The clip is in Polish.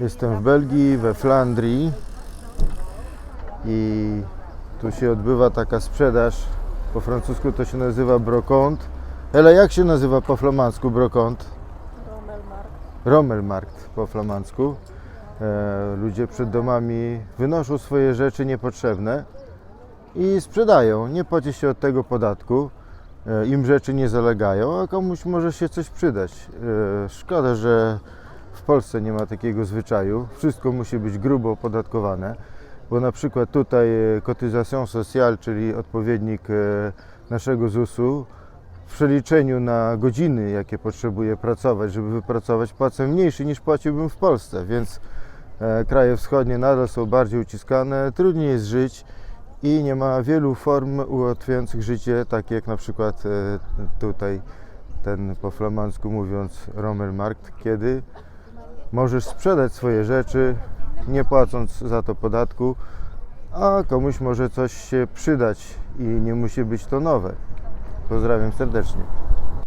Jestem w Belgii, we Flandrii i tu się odbywa taka sprzedaż. Po francusku to się nazywa brocont. Ale jak się nazywa po flamandzku brocont? Rommelmarkt. Rommelmarkt po flamandzku. E, ludzie przed domami wynoszą swoje rzeczy niepotrzebne i sprzedają. Nie płaci się od tego podatku. E, im rzeczy nie zalegają, a komuś może się coś przydać. E, szkoda, że w Polsce nie ma takiego zwyczaju. Wszystko musi być grubo opodatkowane, bo na przykład tutaj e, cotisation sociale, czyli odpowiednik e, naszego ZUS-u, w przeliczeniu na godziny, jakie potrzebuję pracować, żeby wypracować, płacę mniejszy niż płaciłbym w Polsce, więc e, kraje wschodnie nadal są bardziej uciskane, trudniej jest żyć i nie ma wielu form ułatwiających życie, takie jak na przykład e, tutaj ten po flamandzku mówiąc Rommelmarkt, kiedy możesz sprzedać swoje rzeczy, nie płacąc za to podatku, a komuś może coś się przydać i nie musi być to nowe. Pozdrawiam serdecznie.